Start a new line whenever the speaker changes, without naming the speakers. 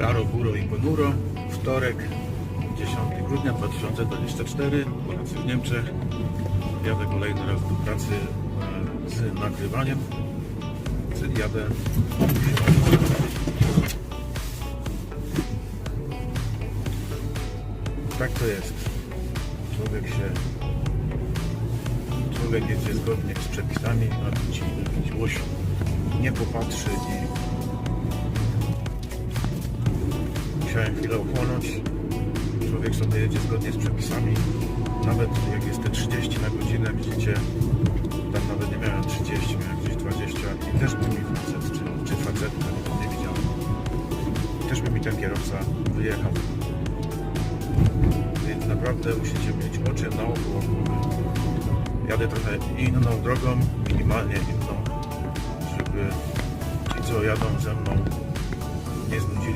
Klaro, góro i ponuro. Wtorek, 10 grudnia 2024. Polacy w Niemczech. Jadę kolejny raz do pracy e, z nagrywaniem. Jadę. Tak to jest. Człowiek się. Człowiek jedzie zgodnie z przepisami, a ci jakiś łoś nie popatrzy i musiałem chwilę ochłonąć. Człowiek sobie jedzie zgodnie z przepisami. Nawet jak jest te 30 na godzinę, widzicie, tam nawet nie miałem 30, miałem gdzieś 20 i też by mi facet, czy, czy facetka, nie, widziałem. Też by mi ten kierowca wyjechał. Więc naprawdę musicie mieć oczy naokoło głowy. Jadę trochę inną drogą, minimalnie inną, żeby ci, co jadą ze mną, nie znudzili